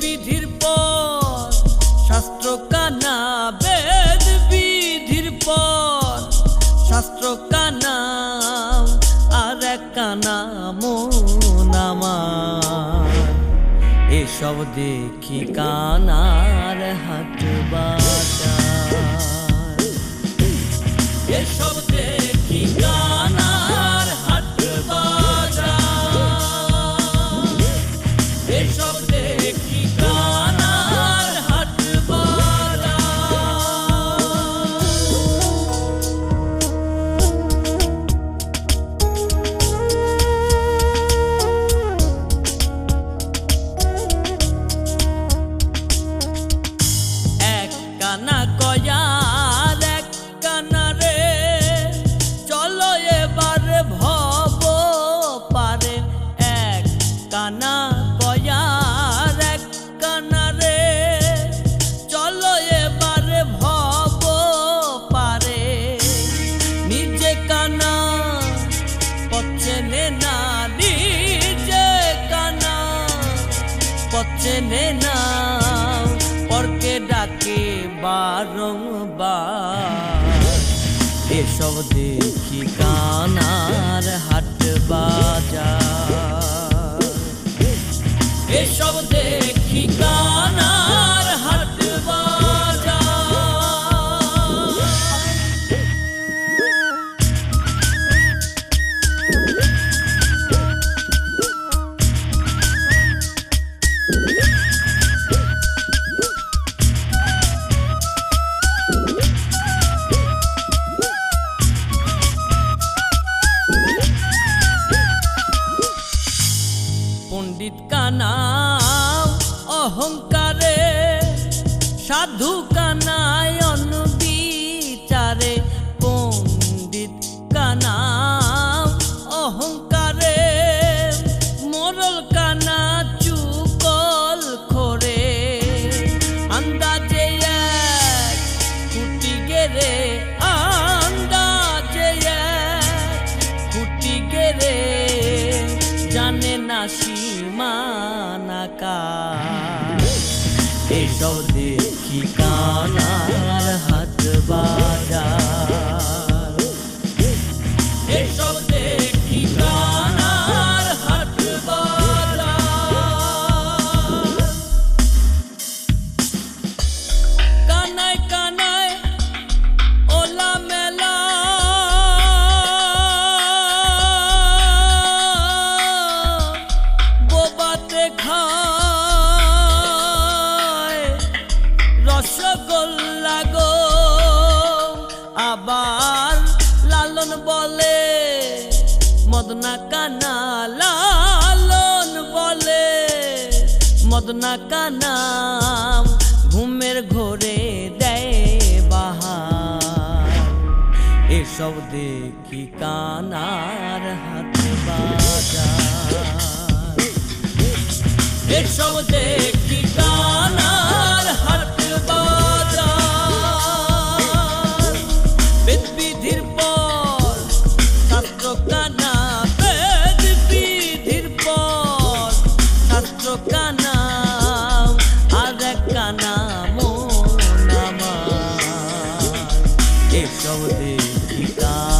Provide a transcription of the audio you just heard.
বিধির পর শাস্ত্র কানা আর এক কানা নামা এসব দেখি কানার হাত বাজার পচেনে না পরকে ডাকে বারংবার। এসব দেখি কানার অহংকারে সাধু কানায়ন বিচারে, পণ্ডিত কানাও অহংকারে, মোরল কানা চুকল খোরে। আন্দাজে এক কুটি গেরে আন্দাজে এক কুটি গেরে জানে না সীমানাকা এসব দেখি কানার হাট মদনা কানা লালন বলে। মদনা কানা ঘুমের ঘোরে দেয় বাহার। এসব দেখি কানার হাত বাজার। এসব দেখি Gift of the Gita.